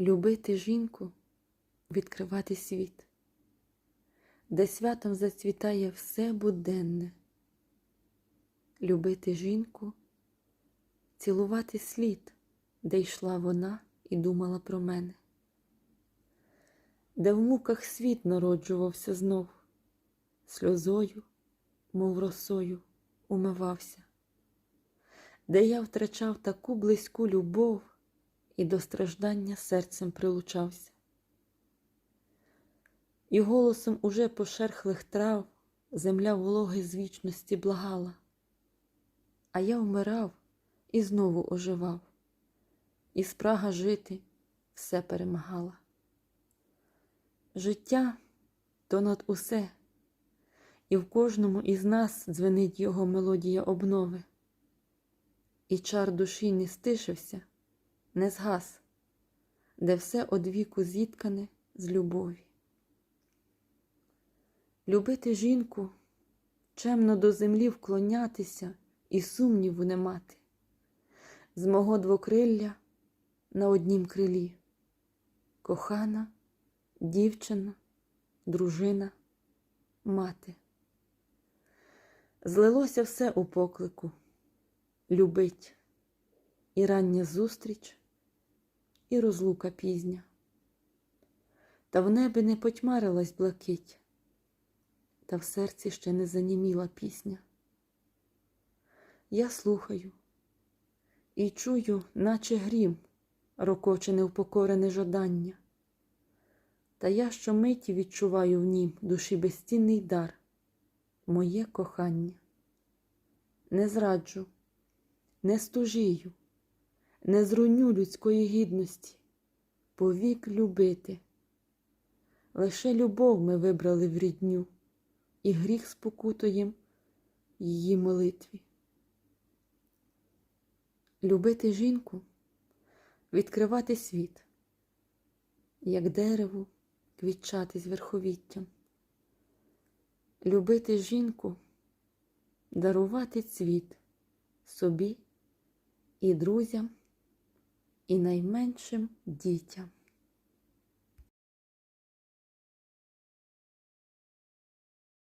Любити жінку, відкривати світ, де святом зацвітає все буденне. Любити жінку, цілувати слід, де йшла вона і думала про мене, де в муках світ народжувався знов, сльозою, мов росою, умивався, де я втрачав таку близьку любов і до страждання серцем прилучався. І голосом уже пошерхлих трав земля вологи з вічності благала, а я вмирав і знову оживав, і спрага жити все перемагала. Життя то над усе, і в кожному із нас дзвенить його мелодія обнови, і чар душі не стишився не згас, де все одвіку зіткане з любові. Любити жінку, чемно до землі вклонятися і сумніву не мати, з мого двокрилля на однім крилі, кохана, дівчина, дружина, мати. Злилося все у поклику, любить і рання зустріч, і розлука пізня. Та в небі не потьмарилась блакить, та в серці ще не заніміла пісня. Я слухаю і чую, наче грім, рокоче невпокорене жадання. Та я щомиті відчуваю в нім душі безцінний дар, моє кохання. Не зраджу, не стужію, не зруню людської гідності, повік любити. Лише любов ми вибрали в рідню, і гріх спокутуєм її молитві. Любити жінку, відкривати світ, як дереву квітчати з верховіттям. Любити жінку, дарувати цвіт собі і друзям і найменшим дітям.